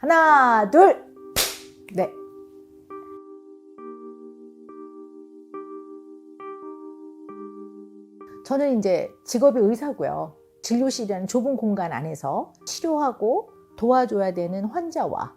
하나, 둘. 네. 저는 이제 직업이 의사고요. 진료실이라는 좁은 공간 안에서 치료하고 도와줘야 되는 환자와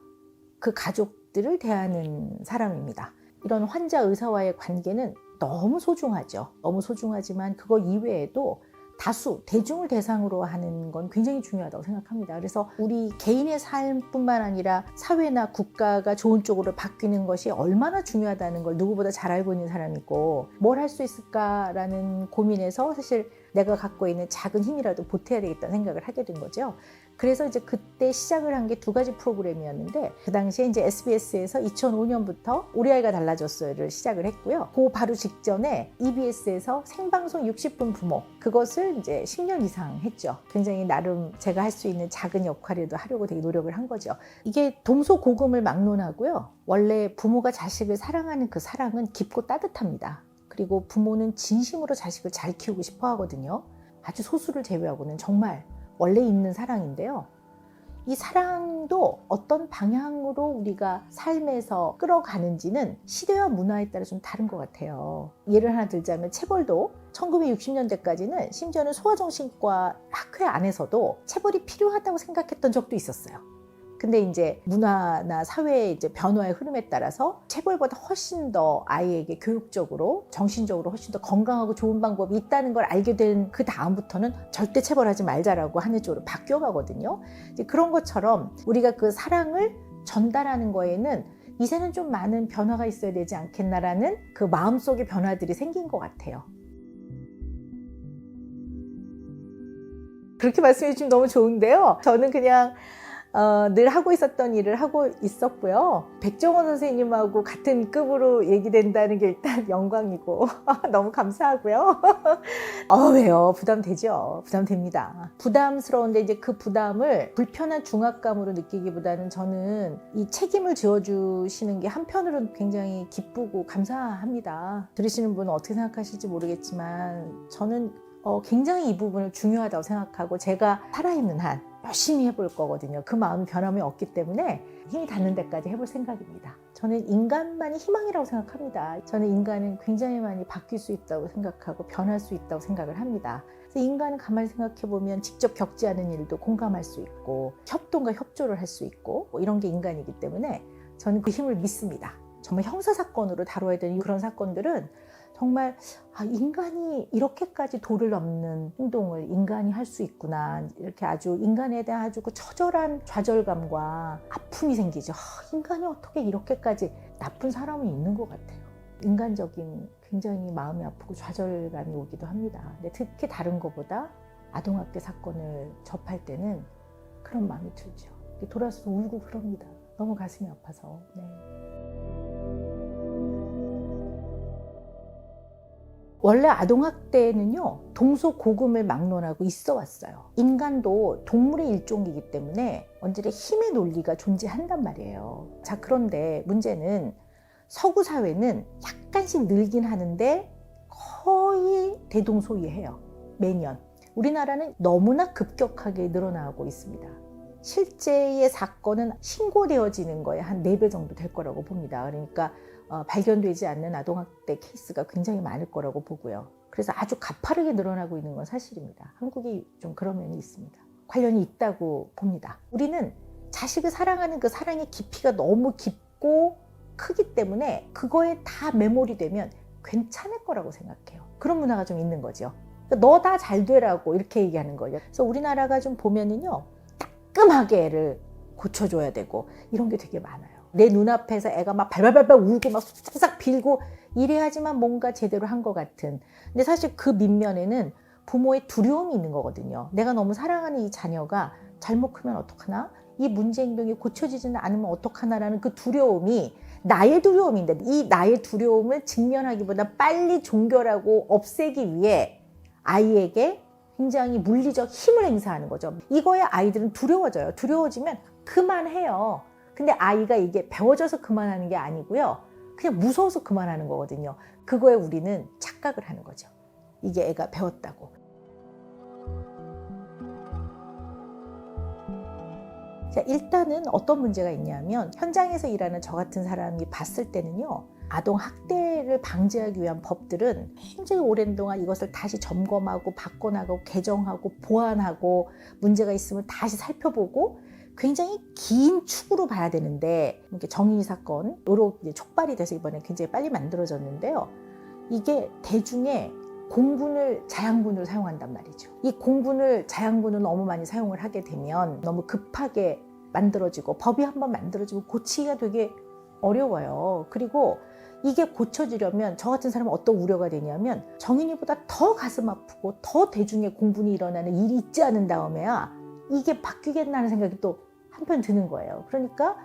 그 가족들을 대하는 사람입니다. 이런 환자 의사와의 관계는 너무 소중하죠. 너무 소중하지만 그거 이외에도 다수 대중을 대상으로 하는 건 굉장히 중요하다고 생각합니다. 그래서 우리 개인의 삶뿐만 아니라 사회나 국가가 좋은 쪽으로 바뀌는 것이 얼마나 중요하다는 걸 누구보다 잘 알고 있는 사람이고 뭘 할 수 있을까라는 고민에서 사실 내가 갖고 있는 작은 힘이라도 보태야 되겠다는 생각을 하게 된 거죠. 그래서 이제 그때 시작을 한 게 두 가지 프로그램이었는데 그 당시에 이제 SBS에서 2005년부터 우리 아이가 달라졌어요를 시작을 했고요. 그 바로 직전에 EBS에서 생방송 60분 부모 그것을 이제 10년 이상 했죠. 굉장히 나름 제가 할 수 있는 작은 역할이라도 하려고 되게 노력을 한 거죠. 이게 동서고금을 막론하고요. 원래 부모가 자식을 사랑하는 그 사랑은 깊고 따뜻합니다. 그리고 부모는 진심으로 자식을 잘 키우고 싶어 하거든요. 아주 소수를 제외하고는 정말 원래 있는 사랑인데요. 이 사랑도 어떤 방향으로 우리가 삶에서 끌어가는지는 시대와 문화에 따라 좀 다른 것 같아요. 예를 하나 들자면 체벌도 1960년대까지는 심지어는 소아정신과 학회 안에서도 체벌이 필요하다고 생각했던 적도 있었어요. 근데 이제 문화나 사회의 이제 변화의 흐름에 따라서 체벌보다 훨씬 더 아이에게 교육적으로 정신적으로 훨씬 더 건강하고 좋은 방법이 있다는 걸 알게 된 그 다음부터는 절대 체벌하지 말자라고 하는 쪽으로 바뀌어 가거든요. 이제 그런 것처럼 우리가 그 사랑을 전달하는 거에는 이제는 좀 많은 변화가 있어야 되지 않겠나라는 그 마음속의 변화들이 생긴 것 같아요. 그렇게 말씀해 주시면 너무 좋은데요. 저는 그냥 어, 늘 하고 있었던 일을 하고 있었고요. 백종원 선생님하고 같은 급으로 얘기된다는 게 일단 영광이고 너무 감사하고요. 어, 왜요? 부담되죠. 부담됩니다. 부담스러운데 이제 그 부담을 불편한 중압감으로 느끼기보다는 저는 이 책임을 지어주시는 게 한편으로는 굉장히 기쁘고 감사합니다. 들으시는 분은 어떻게 생각하실지 모르겠지만 저는 어, 굉장히 이 부분을 중요하다고 생각하고 제가 살아있는 한 열심히 해볼 거거든요. 그 마음이 변함이 없기 때문에 힘이 닿는 데까지 해볼 생각입니다. 저는 인간만이 희망이라고 생각합니다. 저는 인간은 굉장히 많이 바뀔 수 있다고 생각하고 변할 수 있다고 생각을 합니다. 그래서 인간은 가만히 생각해 보면 직접 겪지 않은 일도 공감할 수 있고 협동과 협조를 할 수 있고 뭐 이런 게 인간이기 때문에 저는 그 힘을 믿습니다. 정말 형사 사건으로 다뤄야 되는 그런 사건들은 정말 아, 인간이 이렇게까지 도를 넘는 행동을 인간이 할 수 있구나 이렇게 아주 인간에 대한 아주 그 처절한 좌절감과 아픔이 생기죠. 아, 인간이 어떻게 이렇게까지 나쁜 사람이 있는 것 같아요. 인간적인 굉장히 마음이 아프고 좌절감이 오기도 합니다. 근데 특히 다른 것보다 아동학대 사건을 접할 때는 그런 마음이 들죠. 돌아서 울고 그럽니다. 너무 가슴이 아파서. 네. 원래 아동학대는요, 동서고금을 막론하고 있어 왔어요. 인간도 동물의 일종이기 때문에 언제나 힘의 논리가 존재한단 말이에요. 자, 그런데 문제는 서구 사회는 약간씩 늘긴 하는데 거의 대동소이해요. 매년. 우리나라는 너무나 급격하게 늘어나고 있습니다. 실제의 사건은 신고되어지는 거에 한 4배 정도 될 거라고 봅니다. 그러니까 어, 발견되지 않는 아동학대 케이스가 굉장히 많을 거라고 보고요. 그래서 아주 가파르게 늘어나고 있는 건 사실입니다. 한국이 좀 그런 면이 있습니다. 관련이 있다고 봅니다. 우리는 자식을 사랑하는 그 사랑의 깊이가 너무 깊고 크기 때문에 그거에 다 매몰이 되면 괜찮을 거라고 생각해요. 그런 문화가 좀 있는 거죠. 너다 잘 되라고 이렇게 얘기하는 거예요. 그래서 우리나라가 좀 보면은요, 따끔하게 애를 고쳐줘야 되고 이런 게 되게 많아요. 내 눈앞에서 애가 막 발발발발 울고 막 싹싹 빌고 이래야지만 뭔가 제대로 한 것 같은. 근데 사실 그 밑면에는 부모의 두려움이 있는 거거든요. 내가 너무 사랑하는 이 자녀가 잘못 크면 어떡하나? 이 문제 행동이 고쳐지지는 않으면 어떡하나라는 그 두려움이 나의 두려움인데 이 나의 두려움을 직면하기보다 빨리 종결하고 없애기 위해 아이에게 굉장히 물리적 힘을 행사하는 거죠. 이거에 아이들은 두려워져요. 두려워지면 그만해요. 근데 아이가 이게 배워져서 그만하는 게 아니고요. 그냥 무서워서 그만하는 거거든요. 그거에 우리는 착각을 하는 거죠. 이게 애가 배웠다고. 자, 일단은 어떤 문제가 있냐면 현장에서 일하는 저 같은 사람이 봤을 때는요. 아동 학대를 방지하기 위한 법들은 굉장히 오랜 동안 이것을 다시 점검하고 바꿔나가고 개정하고 보완하고 문제가 있으면 다시 살펴보고 굉장히 긴 축으로 봐야 되는데 이렇게 정의 사건 으로 이제 촉발이 돼서 이번에 굉장히 빨리 만들어졌는데요. 이게 대중의 공군을 자양분으로 사용한단 말이죠. 이 공군을 자양분을 너무 많이 사용을 하게 되면 너무 급하게 만들어지고 법이 한번 만들어지고 고치기가 되게 어려워요. 그리고 이게 고쳐지려면 저 같은 사람은 어떤 우려가 되냐면 정인이보다 더 가슴 아프고 더 대중의 공분이 일어나는 일이 있지 않은 다음에야 이게 바뀌겠나 하는 생각이 또 한편 드는 거예요. 그러니까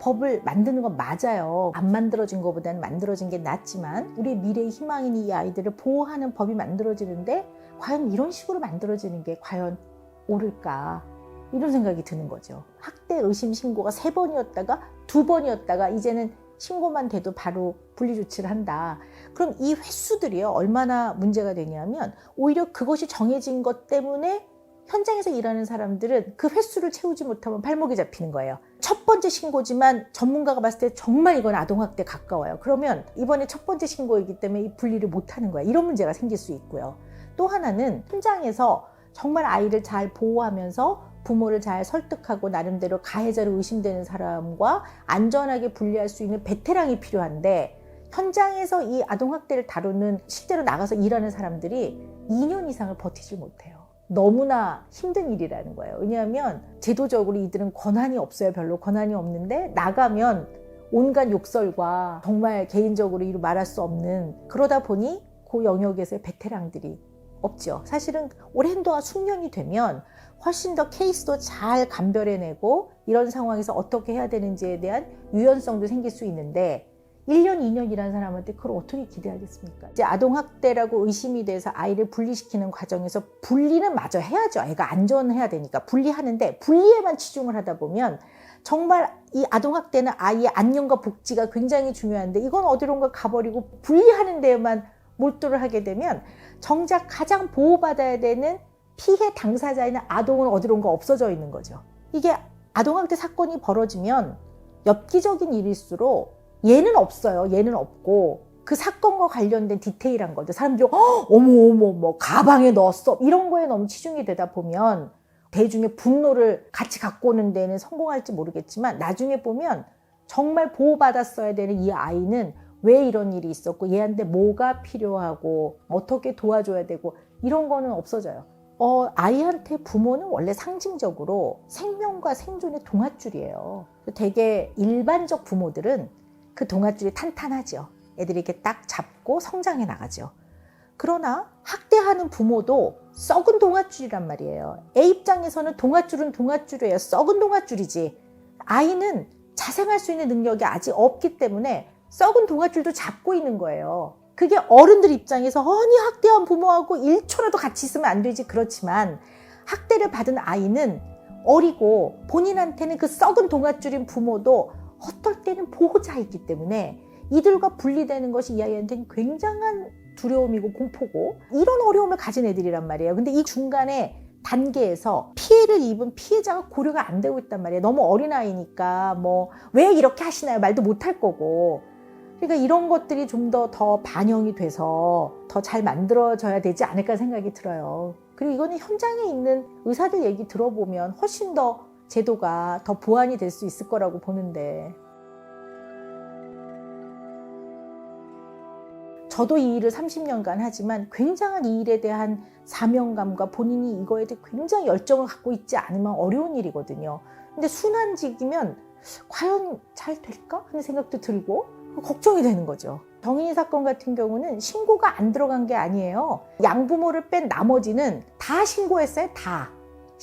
법을 만드는 건 맞아요. 안 만들어진 것보다는 만들어진 게 낫지만 우리 미래의 희망인 이 아이들을 보호하는 법이 만들어지는데 과연 이런 식으로 만들어지는 게 과연 옳을까? 이런 생각이 드는 거죠. 학대 의심 신고가 세 번이었다가 두 번이었다가 이제는 신고만 돼도 바로 분리 조치를 한다. 그럼 이 횟수들이요 얼마나 문제가 되냐면 오히려 그것이 정해진 것 때문에 현장에서 일하는 사람들은 그 횟수를 채우지 못하면 발목이 잡히는 거예요. 첫 번째 신고지만 전문가가 봤을 때 정말 이건 아동학대 가까워요. 그러면 이번에 첫 번째 신고이기 때문에 이 분리를 못하는 거야. 이런 문제가 생길 수 있고요. 또 하나는 현장에서 정말 아이를 잘 보호하면서 부모를 잘 설득하고 나름대로 가해자로 의심되는 사람과 안전하게 분리할 수 있는 베테랑이 필요한데 현장에서 이 아동학대를 다루는 실제로 나가서 일하는 사람들이 2년 이상을 버티지 못해요. 너무나 힘든 일이라는 거예요. 왜냐하면 제도적으로 이들은 권한이 없어요. 별로 권한이 없는데 나가면 온갖 욕설과 정말 개인적으로 이루 말할 수 없는 그러다 보니 그 영역에서의 베테랑들이 없죠. 사실은 오랜 동안 숙련이 되면 훨씬 더 케이스도 잘 감별해내고 이런 상황에서 어떻게 해야 되는지에 대한 유연성도 생길 수 있는데 1년, 2년이라는 사람한테 그걸 어떻게 기대하겠습니까? 이제 아동학대라고 의심이 돼서 아이를 분리시키는 과정에서 분리는 마저 해야죠. 애가 안전해야 되니까 분리하는데 분리에만 치중을 하다 보면 정말 이 아동학대는 아이의 안녕과 복지가 굉장히 중요한데 이건 어디론가 가버리고 분리하는 데에만 몰두를 하게 되면 정작 가장 보호받아야 되는 피해 당사자인 아동은 어디론가 없어져 있는 거죠. 이게 아동학대 사건이 벌어지면 엽기적인 일일수록 얘는 없어요. 얘는 없고 그 사건과 관련된 디테일한 것들 사람들이 어, 어머 어머 뭐 가방에 넣었어 이런 거에 너무 치중이 되다 보면 대중의 분노를 같이 갖고 오는 데는 성공할지 모르겠지만 나중에 보면 정말 보호받았어야 되는 이 아이는 왜 이런 일이 있었고 얘한테 뭐가 필요하고 어떻게 도와줘야 되고 이런 거는 없어져요. 어, 아이한테 부모는 원래 상징적으로 생명과 생존의 동아줄이에요. 되게 일반적 부모들은 그 동아줄이 탄탄하죠. 애들이 이렇게 딱 잡고 성장해 나가죠. 그러나 학대하는 부모도 썩은 동아줄이란 말이에요. 애 입장에서는 동아줄은 동아줄이에요. 썩은 동아줄이지. 아이는 자생할 수 있는 능력이 아직 없기 때문에 썩은 동아줄도 잡고 있는 거예요. 그게 어른들 입장에서 아니 학대한 부모하고 1초라도 같이 있으면 안 되지 그렇지만 학대를 받은 아이는 어리고 본인한테는 그 썩은 동아줄인 부모도 어떨 때는 보호자이기 때문에 이들과 분리되는 것이 이 아이한테는 굉장한 두려움이고 공포고 이런 어려움을 가진 애들이란 말이에요. 근데 이 중간에 단계에서 피해를 입은 피해자가 고려가 안 되고 있단 말이에요. 너무 어린아이니까 뭐 왜 이렇게 하시나요? 말도 못 할 거고. 그러니까 이런 것들이 좀 더더 반영이 돼서 더 잘 만들어져야 되지 않을까 생각이 들어요. 그리고 이거는 현장에 있는 의사들 얘기 들어보면 훨씬 더 제도가 더 보완이 될 수 있을 거라고 보는데 저도 이 일을 30년간 하지만 굉장한 이 일에 대한 사명감과 본인이 이거에 대해 굉장히 열정을 갖고 있지 않으면 어려운 일이거든요. 근데 순환직이면 과연 잘 될까 하는 생각도 들고 걱정이 되는 거죠. 정인이 사건 같은 경우는 신고가 안 들어간 게 아니에요. 양부모를 뺀 나머지는 다 신고했어요. 다.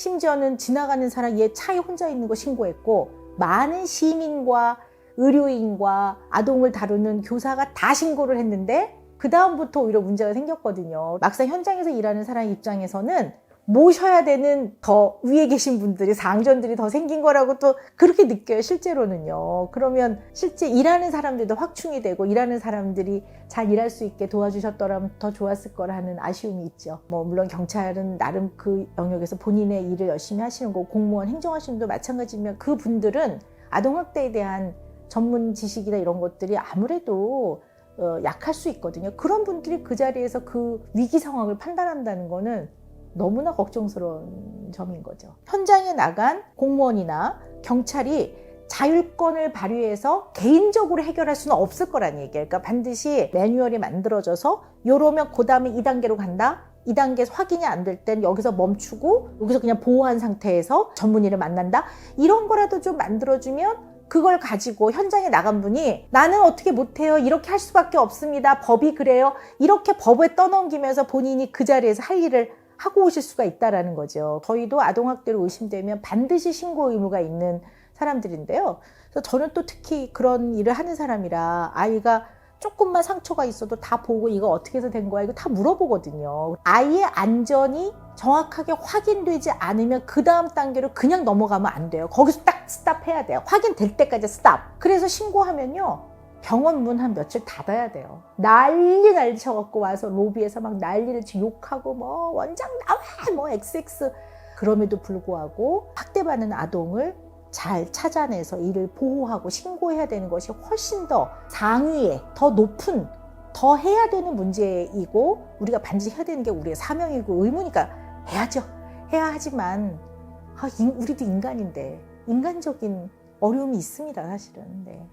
심지어는 지나가는 사람 얘 차에 혼자 있는 거 신고했고 많은 시민과 의료인과 아동을 다루는 교사가 다 신고를 했는데 그 다음부터 오히려 문제가 생겼거든요. 막상 현장에서 일하는 사람 입장에서는 모셔야 되는 더 위에 계신 분들이 상전들이 더 생긴 거라고 또 그렇게 느껴요 실제로는요. 그러면 실제 일하는 사람들도 확충이 되고 일하는 사람들이 잘 일할 수 있게 도와주셨더라면 더 좋았을 거라는 아쉬움이 있죠. 뭐 물론 경찰은 나름 그 영역에서 본인의 일을 열심히 하시는 거고 공무원 행정하시는 분도 마찬가지면 그 분들은 아동학대에 대한 전문 지식이나 이런 것들이 아무래도 어, 약할 수 있거든요. 그런 분들이 그 자리에서 그 위기 상황을 판단한다는 거는 너무나 걱정스러운 점인 거죠. 현장에 나간 공무원이나 경찰이 자율권을 발휘해서 개인적으로 해결할 수는 없을 거란 얘기예요. 그러니까 반드시 매뉴얼이 만들어져서 요러면 그 다음에 2단계로 간다? 2단계 확인이 안 될 땐 여기서 멈추고 여기서 그냥 보호한 상태에서 전문의를 만난다? 이런 거라도 좀 만들어주면 그걸 가지고 현장에 나간 분이 나는 어떻게 못해요. 이렇게 할 수밖에 없습니다. 법이 그래요. 이렇게 법에 떠넘기면서 본인이 그 자리에서 할 일을 하고 오실 수가 있다라는 거죠. 저희도 아동학대로 의심되면 반드시 신고 의무가 있는 사람들인데요. 그래서 저는 또 특히 그런 일을 하는 사람이라 아이가 조금만 상처가 있어도 다 보고 이거 어떻게 해서 된 거야 이거 다 물어보거든요. 아이의 안전이 정확하게 확인되지 않으면 그 다음 단계로 그냥 넘어가면 안 돼요. 거기서 딱 스탑해야 돼요. 확인될 때까지 스탑. 그래서 신고하면요. 병원 문 한 며칠 닫아야 돼요. 난리 난리 쳐갖고 와서 로비에서 막 난리를 치고 욕하고 뭐 원장 나와 뭐 XX 그럼에도 불구하고 학대받는 아동을 잘 찾아내서 이를 보호하고 신고해야 되는 것이 훨씬 더 상위에 더 높은 더 해야 되는 문제이고 우리가 반드시 해야 되는 게 우리의 사명이고 의무니까 해야죠. 해야 하지만 아, 인- 우리도 인간인데 인간적인 어려움이 있습니다 사실은. 네.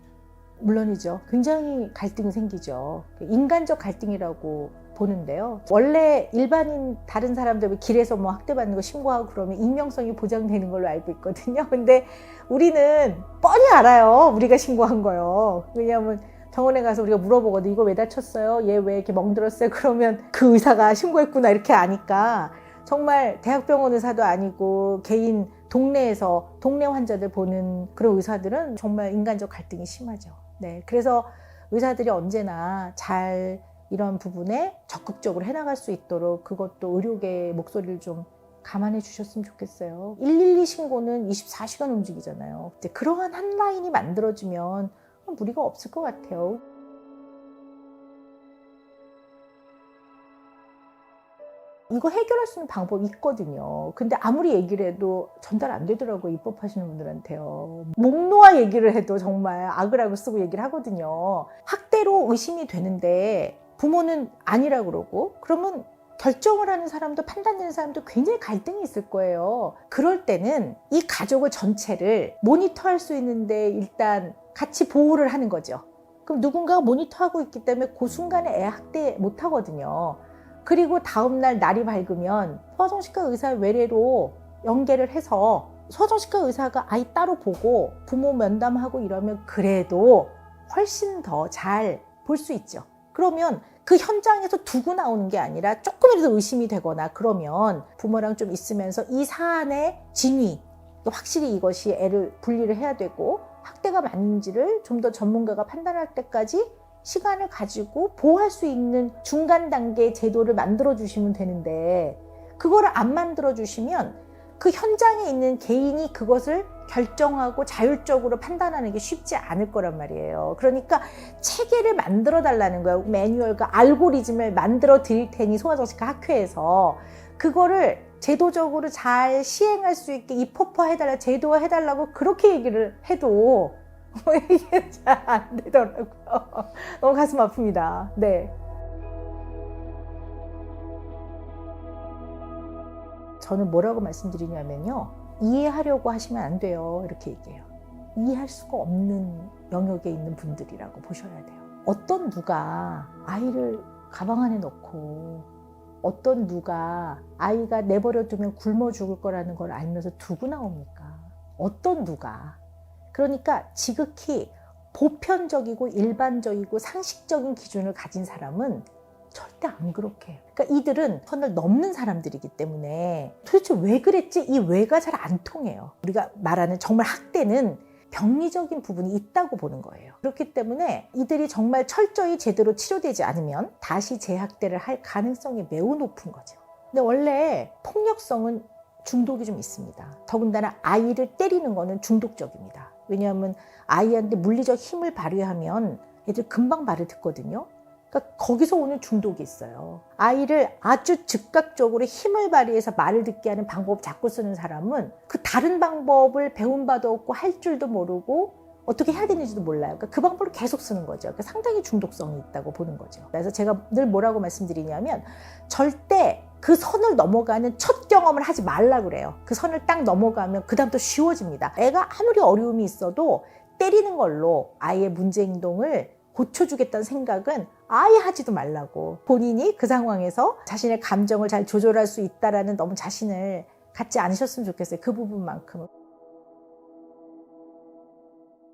물론이죠. 굉장히 갈등이 생기죠. 그 인간적 갈등이라고 보는데요. 원래 일반인 다른 사람들 길에서 뭐 학대받는 거 신고하고 그러면 익명성이 보장되는 걸로 알고 있거든요. 근데 우리는 뻔히 알아요. 우리가 신고한 거요. 왜냐하면 병원에 가서 우리가 물어보거든. 이거 왜 다쳤어요? 얘 왜 이렇게 멍들었어요? 그러면 그 의사가 신고했구나 이렇게 아니까 정말 대학병원 의사도 아니고 개인 동네에서 동네 환자들 보는 그런 의사들은 정말 인간적 갈등이 심하죠. 네. 그래서 의사들이 언제나 잘 이런 부분에 적극적으로 해나갈 수 있도록 그것도 의료계의 목소리를 좀 감안해 주셨으면 좋겠어요. 112 신고는 24시간 움직이잖아요. 그러한 한 라인이 만들어지면 무리가 없을 것 같아요. 이거 해결할 수 있는 방법이 있거든요. 근데 아무리 얘기를 해도 전달 안 되더라고요. 입법하시는 분들한테요. 목 놓아 얘기를 해도 정말 악을 쓰고 얘기를 하거든요. 학대로 의심이 되는데 부모는 아니라 그러고 그러면 결정을 하는 사람도 판단되는 사람도 굉장히 갈등이 있을 거예요. 그럴 때는 이 가족을 전체를 모니터할 수 있는데 일단 같이 보호를 하는 거죠. 그럼 누군가가 모니터하고 있기 때문에 그 순간에 애 학대 못 하거든요. 그리고 다음날 날이 밝으면 소아정신과 의사 외래로 연계를 해서 소아정신과 의사가 아이 따로 보고 부모 면담하고 이러면 그래도 훨씬 더 잘 볼 수 있죠. 그러면 그 현장에서 두고 나오는 게 아니라 조금이라도 의심이 되거나 그러면 부모랑 좀 있으면서 이 사안의 진위, 확실히 이것이 애를 분리를 해야 되고 학대가 맞는지를 좀 더 전문가가 판단할 때까지 시간을 가지고 보호할 수 있는 중간 단계의 제도를 만들어 주시면 되는데 그거를 안 만들어 주시면 그 현장에 있는 개인이 그것을 결정하고 자율적으로 판단하는 게 쉽지 않을 거란 말이에요. 그러니까 체계를 만들어 달라는 거예요. 매뉴얼과 알고리즘을 만들어 드릴 테니 소아정신과 학회에서 그거를 제도적으로 잘 시행할 수 있게 입법화 해달라, 제도화 해달라고 그렇게 얘기를 해도 이게 잘 안 되더라고요. 너무 가슴 아픕니다. 네. 저는 뭐라고 말씀드리냐면요. 이해하려고 하시면 안 돼요. 이렇게 얘기해요. 이해할 수가 없는 영역에 있는 분들이라고 보셔야 돼요. 어떤 누가 아이를 가방 안에 넣고 어떤 누가 아이가 내버려 두면 굶어 죽을 거라는 걸 알면서 두고 나옵니까? 어떤 누가. 그러니까 지극히 보편적이고 일반적이고 상식적인 기준을 가진 사람은 절대 안 그렇게 해요. 그러니까 이들은 선을 넘는 사람들이기 때문에 도대체 왜 그랬지? 이 왜가 잘 안 통해요. 우리가 말하는 정말 학대는 병리적인 부분이 있다고 보는 거예요. 그렇기 때문에 이들이 정말 철저히 제대로 치료되지 않으면 다시 재학대를 할 가능성이 매우 높은 거죠. 근데 원래 폭력성은 중독이 좀 있습니다. 더군다나 아이를 때리는 거는 중독적입니다. 왜냐하면 아이한테 물리적 힘을 발휘하면 애들 금방 말을 듣거든요. 그러니까 거기서 오는 중독이 있어요. 아이를 아주 즉각적으로 힘을 발휘해서 말을 듣게 하는 방법 자꾸 쓰는 사람은 그 다른 방법을 배운 바도 없고 할 줄도 모르고 어떻게 해야 되는지도 몰라요. 그러니까 그 방법을 계속 쓰는 거죠. 그러니까 상당히 중독성이 있다고 보는 거죠. 그래서 제가 늘 뭐라고 말씀드리냐면 절대 그 선을 넘어가는 첫 경험을 하지 말라 그래요. 그 선을 딱 넘어가면 그다음부터 쉬워집니다. 애가 아무리 어려움이 있어도 때리는 걸로 아이의 문제 행동을 고쳐주겠다는 생각은 아예 하지도 말라고 본인이 그 상황에서 자신의 감정을 잘 조절할 수 있다라는 너무 자신을 갖지 않으셨으면 좋겠어요. 그 부분만큼은.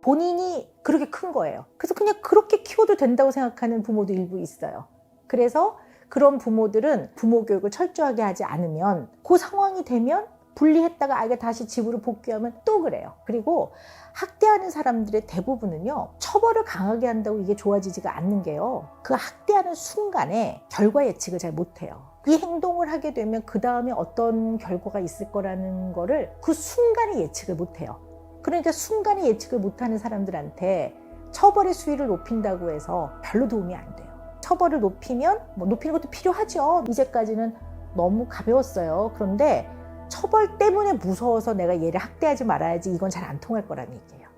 본인이 그렇게 큰 거예요. 그래서 그냥 그렇게 키워도 된다고 생각하는 부모도 일부 있어요. 그래서 그런 부모들은 부모 교육을 철저하게 하지 않으면 그 상황이 되면 분리했다가 아이가 다시 집으로 복귀하면 또 그래요. 그리고 학대하는 사람들의 대부분은요, 처벌을 강하게 한다고 이게 좋아지지가 않는 게요, 그 학대하는 순간에 결과 예측을 잘 못해요. 이 행동을 하게 되면 그 다음에 어떤 결과가 있을 거라는 거를 그 순간에 예측을 못해요. 그러니까 순간에 예측을 못하는 사람들한테 처벌의 수위를 높인다고 해서 별로 도움이 안 돼요. 처벌을 높이면 뭐 높이는 것도 필요하죠. 이제까지는 너무 가벼웠어요. 그런데 처벌 때문에 무서워서 내가 얘를 학대하지 말아야지 이건 잘 안 통할 거라는 얘기예요.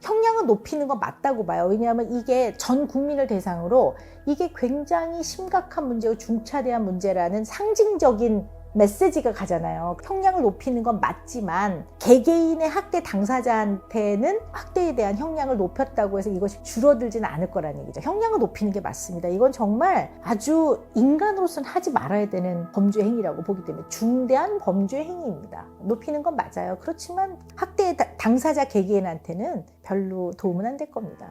형량을 높이는 건 맞다고 봐요. 왜냐하면 이게 전 국민을 대상으로 이게 굉장히 심각한 문제고 중차대한 문제라는 상징적인 메시지가 가잖아요. 형량을 높이는 건 맞지만 개개인의 학대 당사자한테는 학대에 대한 형량을 높였다고 해서 이것이 줄어들지는 않을 거라는 얘기죠. 형량을 높이는 게 맞습니다. 이건 정말 아주 인간으로서는 하지 말아야 되는 범죄 행위라고 보기 때문에 중대한 범죄 행위입니다. 높이는 건 맞아요. 그렇지만 학대의 다- 당사자 개개인한테는 별로 도움은 안 될 겁니다.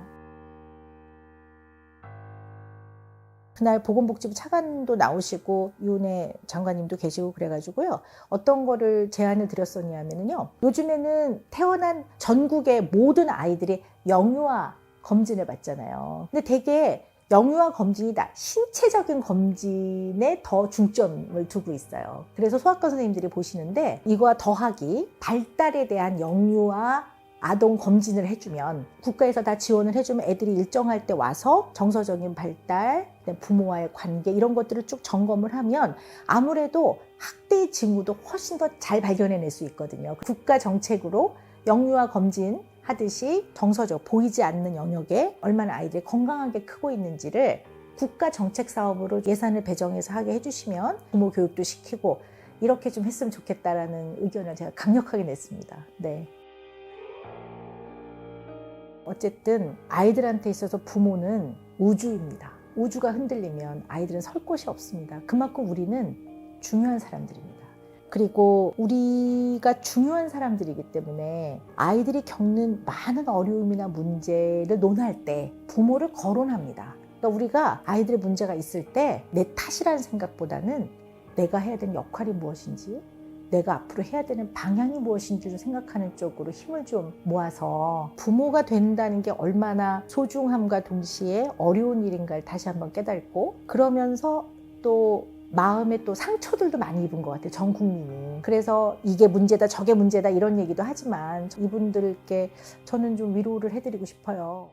그날 보건복지부 차관도 나오시고 윤혜 장관님도 계시고 그래가지고요. 어떤 거를 제안을 드렸었냐면요. 요즘에는 태어난 전국의 모든 아이들이 영유아 검진을 받잖아요. 근데 되게 영유아 검진이 다 신체적인 검진에 더 중점을 두고 있어요. 그래서 소아과 선생님들이 보시는데 이거와 더하기 발달에 대한 영유아 아동 검진을 해주면 국가에서 다 지원을 해주면 애들이 일정할 때 와서 정서적인 발달, 부모와의 관계 이런 것들을 쭉 점검을 하면 아무래도 학대의 징후도 훨씬 더 잘 발견해낼 수 있거든요. 국가 정책으로 영유아 검진 하듯이 정서적 보이지 않는 영역에 얼마나 아이들이 건강하게 크고 있는지를 국가 정책 사업으로 예산을 배정해서 하게 해주시면 부모 교육도 시키고 이렇게 좀 했으면 좋겠다라는 의견을 제가 강력하게 냈습니다. 네. 어쨌든 아이들한테 있어서 부모는 우주입니다. 우주가 흔들리면 아이들은 설 곳이 없습니다. 그만큼 우리는 중요한 사람들입니다. 그리고 우리가 중요한 사람들이기 때문에 아이들이 겪는 많은 어려움이나 문제를 논할 때 부모를 거론합니다. 그러니까 우리가 아이들의 문제가 있을 때 내 탓이라는 생각보다는 내가 해야 되는 역할이 무엇인지 내가 앞으로 해야 되는 방향이 무엇인지를 생각하는 쪽으로 힘을 좀 모아서 부모가 된다는 게 얼마나 소중함과 동시에 어려운 일인가를 다시 한번 깨닫고 그러면서 또 마음에 또 상처들도 많이 입은 것 같아요. 전 국민이. 그래서 이게 문제다, 저게 문제다 이런 얘기도 하지만 이분들께 저는 좀 위로를 해드리고 싶어요.